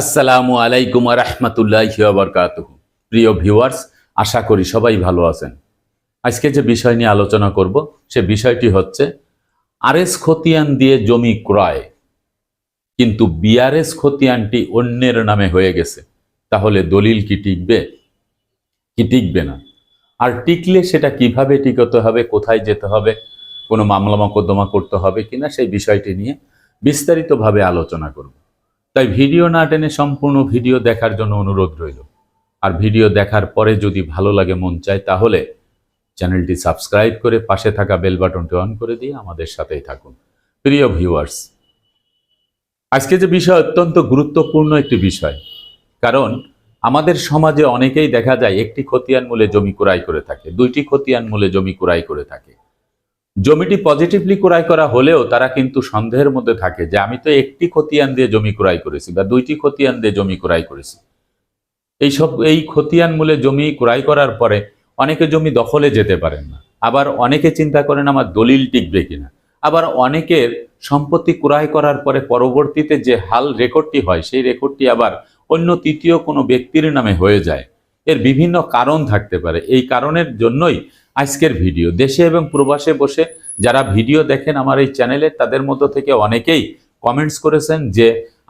আসসালামু আলাইকুম রহমতুল্লাহ বরকাত প্রিয় ভিউয়ার্স, আশা করি সবাই ভালো আছেন। আজকে যে বিষয় নিয়ে আলোচনা করব, সে বিষয়টি হচ্ছে আরএস খতিয়ান দিয়ে জমি ক্রয়। কিন্তু বিআরএস খতিয়ানটি অন্যের নামে হয়ে গেছে। তাহলে দলিল কি টিকবে? কি টিকবে না? আর টিকলে সেটা কীভাবে টিকতে হবে, কোথায় যেতে হবে, কোনো মামলা মোকদ্দমা করতে হবে কিনা, সেই বিষয়টি নিয়ে বিস্তারিতভাবে আলোচনা করব। তাই ভিডিও না টেনে সম্পূর্ণ ভিডিও দেখার জন্য অনুরোধ রইল। আর ভিডিও দেখার পরে যদি ভালো লাগে, মন চায়, তাহলে চ্যানেলটি সাবস্ক্রাইব করে পাশে থাকা বেল বাটনটি অন করে দিয়ে আমাদের সাথেই থাকুন। প্রিয় ভিউয়ার্স, আজকে যে বিষয় অত্যন্ত গুরুত্বপূর্ণ একটি বিষয়, কারণ আমাদের সমাজে অনেকেই দেখা যায় একটি খতিয়ান মূলে জমি ক্রয় করে থাকে, দুইটি খতিয়ান মূলে জমি ক্রয় করে থাকে। জমিটি পজিটিভলি ক্রয় করা হলেও তারা কিন্তু সন্দেহের মধ্যে থাকে যে আমি তো একটি খতিয়ান দিয়ে জমি ক্রয় করেছি বা দুইটি খতিয়ান দিয়ে জমি ক্রয় করেছি। এইসব, এই খতিয়ান মূলে জমি ক্রয় করার পরে অনেকে জমি দখলে যেতে পারেন না। আবার অনেকে চিন্তা করেন আমার দলিল টিকবে কিনা। আবার অনেকের সম্পত্তি ক্রয় করার পরে পরবর্তীতে যে হাল রেকর্ডটি হয়, সেই রেকর্ডটি আবার অন্য তৃতীয় কোনো ব্যক্তির নামে হয়ে যায়। এর বিভিন্ন কারণ থাকতে পারে। এই কারণের জন্যই আজকের ভিডিও। দেশে এবং প্রবাসে বসে যারা ভিডিও দেখেন আমার এই চ্যানেলে, তাদের মধ্য থেকে অনেকেই কমেন্টস করেছেন যে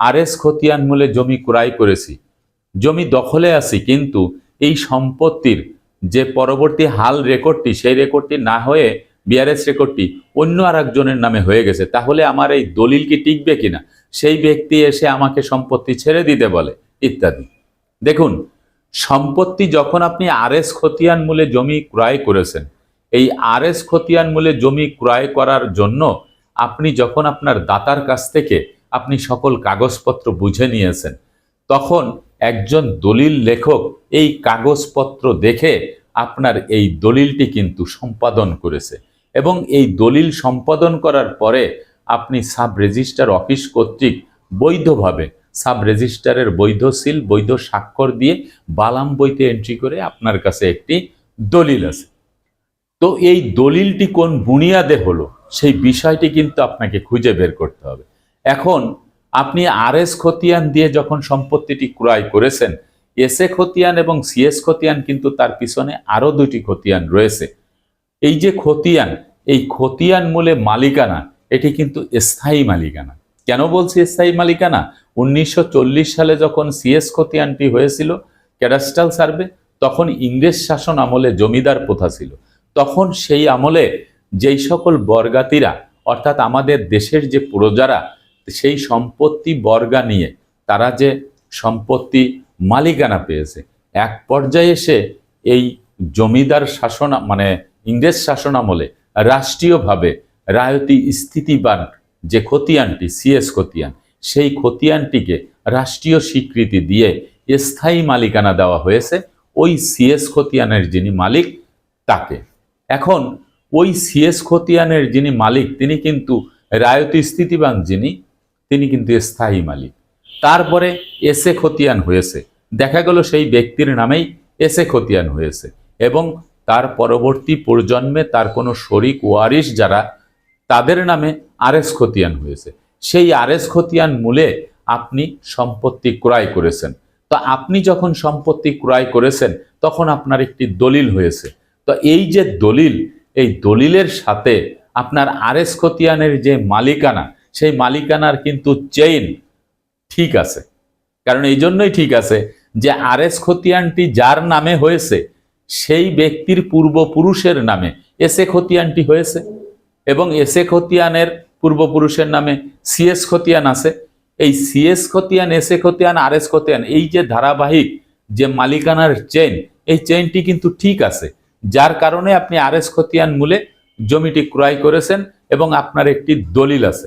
আর এস খতিয়ান মূলে জমি ক্রয় করেছি। জমি দখলে আছি, কিন্তু এই সম্পত্তির যে পরবর্তী হাল রেকর্ডটি, সেই রেকর্ডটি না হয়ে বিআরএস রেকর্ডটি অন্য আর একজনের নামে হয়ে গেছে। তাহলে আমার এই দলিল কি টিকবে কিনা? সেই ব্যক্তি এসে আমাকে সম্পত্তি ছেড়ে দিতে বলে, ইত্যাদি। দেখুন সম্পত্তি যখন আপনি আরএস খতিয়ান মূলে জমি ক্রয় করেছেন, এই আরএস খতিয়ান মূলে জমি ক্রয় করার জন্য আপনি যখন আপনার দাতার কাছ থেকে আপনি সকল কাগজপত্র বুঝে নিয়েছেন, তখন একজন দলিল লেখক এই কাগজপত্র দেখে আপনার এই দলিলটি কিন্তু সম্পাদন করেছে এবং এই দলিল সম্পাদন করার পরে আপনি সাব রেজিস্টার অফিস কর্তৃক বৈধভাবে সাব রেজিস্ট্রারের বৈধ সিল, বৈধ স্বাক্ষর দিয়ে বালাম বইতে এন্ট্রি করে আপনার কাছে একটি দলিল আছে। তো এই দলিলটি কোন বুনিয়াদে হলো, সেই বিষয়টি কিন্তু আপনাকে খুঁজে বের করতে হবে। এখন আপনি আর এস খতিয়ান দিয়ে যখন সম্পত্তিটি ক্রয় করেছেন এস এ খতিয়ান এবং সিএস খতিয়ান কিন্তু তার পিছনে আরও দুটি খতিয়ান রয়েছে। এই যে খতিয়ান, এই খতিয়ান মূলে মালিকানা, এটি কিন্তু স্থায়ী মালিকানা। কেন বলছি স্থায়ী মালিকানা? উনিশশো চল্লিশ সালে যখন সিএস খতিয়ানটি হয়েছিল, ক্যাডাস্ট্রাল সার্ভে, তখন ইংরেজ শাসন আমলে জমিদার প্রথা ছিল। তখন সেই আমলে যেই সকল বর্গাতিরা, অর্থাৎ আমাদের দেশের যে প্রজারা, সেই সম্পত্তি বর্গা নিয়ে, তারা যে সম্পত্তি মালিকানা পেয়েছে, এক পর্যায়ে এসে এই জমিদার শাসন মানে ইংরেজ শাসন আমলে রাষ্ট্রীয়ভাবে রায়তি স্থিতিবান যে খতিয়ানটি সিএস খতিয়ান, সেই খতিয়ানটিকে রাষ্ট্রীয় স্বীকৃতি দিয়ে স্থায়ী মালিকানা দেওয়া হয়েছে ওই সিএস খতিয়ানের যিনি মালিক তাকে। এখন ওই সিএস খতিয়ানের যিনি মালিক, তিনি কিন্তু রায়তি স্থিতিবান যিনি, তিনি কিন্তু স্থায়ী মালিক। তারপরে এসে খতিয়ান হয়েছে। দেখা গেল সেই ব্যক্তির নামেই এসে খতিয়ান হয়েছে এবং তার পরবর্তী প্রজন্মে তার কোনো শরিক ওয়ারিশ যারা, তাদের নামে আরএস খতিয়ান হয়েছে। সেই আরএস খতিয়ান মূলে আপনি সম্পত্তি ক্রয় করেছেন। তো আপনি যখন সম্পত্তি ক্রয় করেছেন, তখন আপনার একটি দলিল হয়েছে। তো এই যে দলিল, এই দলিলের সাথে আপনার আরএস খতিয়ানের যে মালিকানা, সেই মালিকানার কিন্তু চেইন ঠিক আছে। কারণ এই জন্যই ঠিক আছে যে আরএস খতিয়ানটি যার নামে হয়েছে, সেই ব্যক্তির পূর্বপুরুষের নামে এসে খতিয়ানটি হয়েছে। এবং এসে খতিয়ানের পূর্বপুরুষের নামে সিএস খতিয়ান আছে। এই সিএস খতিয়ান এসে খতিয়ান আর এস খতিয়ান, এই যে ধারাবাহিক যে মালিকানার চেইন এই চেইনটি কিন্তু ঠিক আছে। যার কারণে আপনি আর এস খতিয়ান মূলে জমিটি ক্রয় করেছেন এবং আপনার একটি দলিল আছে।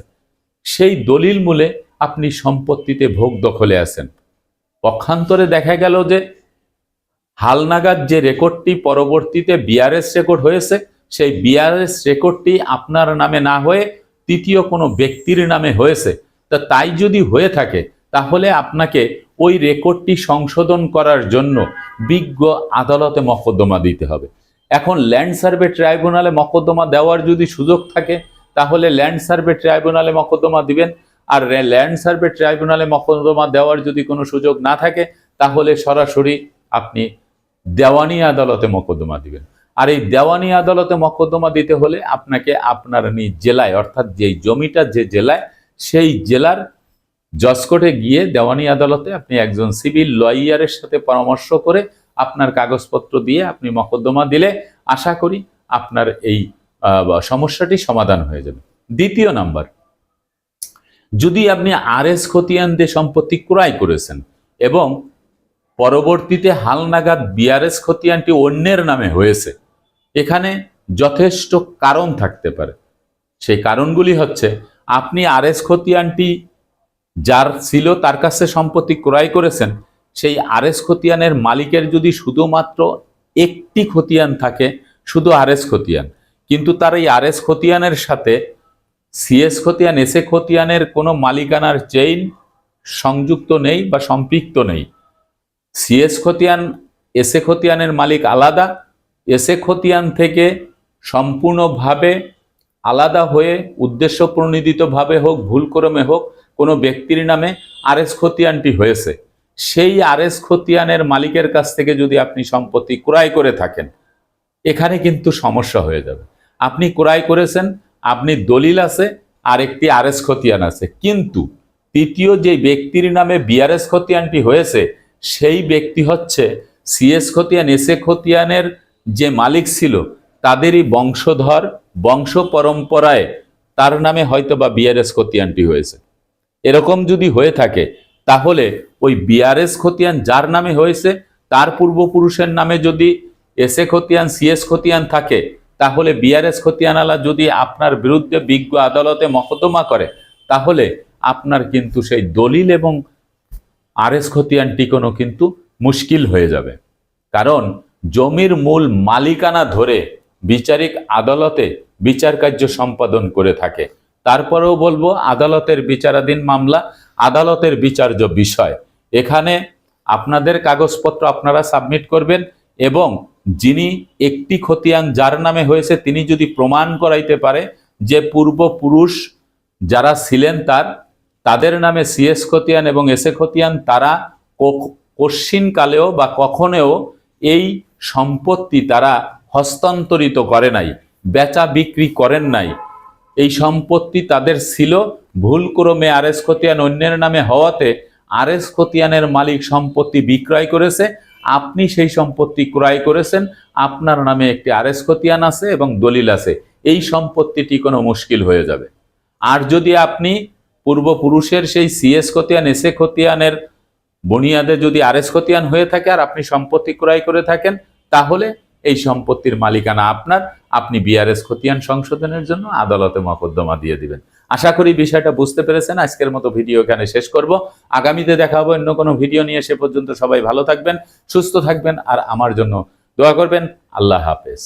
সেই দলিল মূলে আপনি সম্পত্তিতে ভোগ দখলে আছেন। পক্ষান্তরে দেখা গেল যে হালনাগাদ যে রেকর্ডটি পরবর্তীতে বিআরএস রেকর্ড হয়েছে, সেই বিআরএস রেকর্ডটি আপনার নামে না হয়ে তৃতীয় কোনো ব্যক্তির নামে হয়েছে, তা তাই যদি হয়ে থাকে, তাহলে আপনাকে ওই রেকর্ডটি সংশোধন করার জন্য বিজ্ঞ আদালতে মকদ্দমা দিতে হবে। এখন ল্যান্ড সার্ভে ট্রাইব্যুনালে মকদ্দমা দেওয়ার যদি সুযোগ থাকে, তাহলে ল্যান্ড সার্ভে ট্রাইব্যুনালে মকদ্দমা দিবেন। আর ল্যান্ড সার্ভে ট্রাইব্যুনালে মকদ্দমা দেওয়ার যদি কোনো সুযোগ না থাকে, তাহলে সরাসরি আপনি দেওয়ানি আদালতে মকদ্দমা দিবেন। আর এই দেওয়ানি আদালতে মকদ্দমা দিতে হলে আপনাকে আপনার নিজ জেলায়, অর্থাৎ যেই জমিটা যে জেলায়, সেই জেলার জজকোর্টে গিয়ে দেওয়ানি আদালতে আপনি একজন সিভিল লয়ারের সাথে পরামর্শ করে আপনার কাগজপত্র দিয়ে আপনি মকদ্দমা দিলে আশা করি আপনার এই সমস্যাটি সমাধান হয়ে যাবে। দ্বিতীয় নাম্বার, যদি আপনি আর এস খতিয়ান দিয়ে সম্পত্তি ক্রয় করেছেন এবং পরবর্তীতে হালনাগাদ বিআরএস খতিয়ানটি অন্যের নামে হয়েছে এখানে যথেষ্ট কারণ থাকতে পারে। সেই কারণগুলি হচ্ছে, আপনি আর এস খতিয়ানটি যার ছিল তার কাছে সম্পত্তি ক্রয় করেছেন, সেই আর এস খতিয়ানের মালিকের যদি শুধুমাত্র একটি খতিয়ান থাকে, শুধু আর এস খতিয়ান কিন্তু তার এই আর এস খতিয়ানের সাথে সিএস খতিয়ান এসএ খতিয়ানের কোনো মালিকানার চেইন সংযুক্ত নেই বা সম্পৃক্ত নেই। সিএস খতিয়ান এসএ খতিয়ানের মালিক আলাদা এসএ খতিয়ান থেকে সম্পূর্ণভাবে আলাদা হয়ে, উদ্দেশ্য প্রণোদিতভাবে হোক ভুলক্রমে হোক, কোনো ব্যক্তির নামে আরএস খতিয়ানটি হয়েছে। সেই আরএস খতিয়ানের মালিকের কাছ থেকে যদি আপনি সম্পত্তি ক্রয় করে থাকেন, এখানে কিন্তু সমস্যা হয়ে যাবে। আপনি ক্রয় করেছেন, আপনি দলিল আছে আর একটি আরএস খতিয়ান আছে। কিন্তু তৃতীয় যে ব্যক্তির নামে বিআরএস খতিয়ানটি হয়েছে, সেই ব্যক্তি হচ্ছে সিএস খতিয়ান এসএ খতিয়ানের যে মালিক ছিল, তাদেরই বংশধর, বংশ পরম্পরায় তার নামে হয়তো বা বিআরএস খতিয়ানটি হয়েছে। এরকম যদি হয়ে থাকে, তাহলে ওই বিআরএস খতিয়ান যার নামে হয়েছে, তার পূর্বপুরুষের নামে যদি এসএ খতিয়ান সিএস খতিয়ান থাকে, তাহলে বিআরএস খতিয়ানালা যদি আপনার বিরুদ্ধে বিজ্ঞ আদালতে মকদ্দমা করে, তাহলে আপনার কিন্তু সেই দলিল এবং আরএস খতিয়ানটি কোনো কিন্তু মুশকিল হয়ে যাবে। কারণ জমির মূল মালিকানা ধরে বিচারিক আদালতে বিচার কার্য সম্পাদন করে থাকে। তারপরেও বলব, আদালতের বিচারাধীন মামলা, আদালতের বিচার্য বিষয়। এখানে আপনাদের কাগজপত্র আপনারা সাবমিট করবেন এবং যিনি একটি খতিয়ান যার নামে হয়েছে তিনি যদি প্রমাণ করাইতে পারে যে পূর্বপুরুষ যারা ছিলেন তার, তাদের নামে সিএস খতিয়ান এবং এসএ খতিয়ান, তারা কশ্চিন কালেও বা কখনেও এই সম্পত্তি তারা হস্তান্তরিত করে নাই, বেচা বিক্রি করেন নাই। এই সম্পত্তি তাদের ছিল। ভুলক্রমে আরএস খতিয়ান অন্যের নামে হওয়াতে আরএস খতিয়ানের মালিক সম্পত্তি বিক্রয় করেছে। আপনি সেই সম্পত্তি ক্রয় করেছেন। আপনার নামে একটি আরএস খতিয়ান আছে এবং দলিল আছে। এই সম্পত্তিটি কোনো মুশকিল হয়ে যাবে। আর যদি আপনি পূর্বপুরুষের সেই সিএস খতিয়ান এসএ খতিয়ানের বুনিয়াদে যদি আরএস খতিয়ান হয়ে থাকে আর আপনি সম্পত্তি ক্রয় করে থাকেন তাহলে এই সম্পত্তির মালিকানা আপনার। আপনি বিআরএস খতিয়ান সংশোধনের জন্য আদালতে মকদ্দমা দিয়ে দিবেন। আশা করি বিষয়টা বুঝতে পেরেছেন। আজকের মতো ভিডিও এখানে শেষ করব। আগামীতে দেখা হবে অন্য কোনো ভিডিও নিয়ে। সে পর্যন্ত সবাই ভালো থাকবেন, সুস্থ থাকবেন, আর আমার জন্য দোয়া করবেন। আল্লাহ হাফেজ।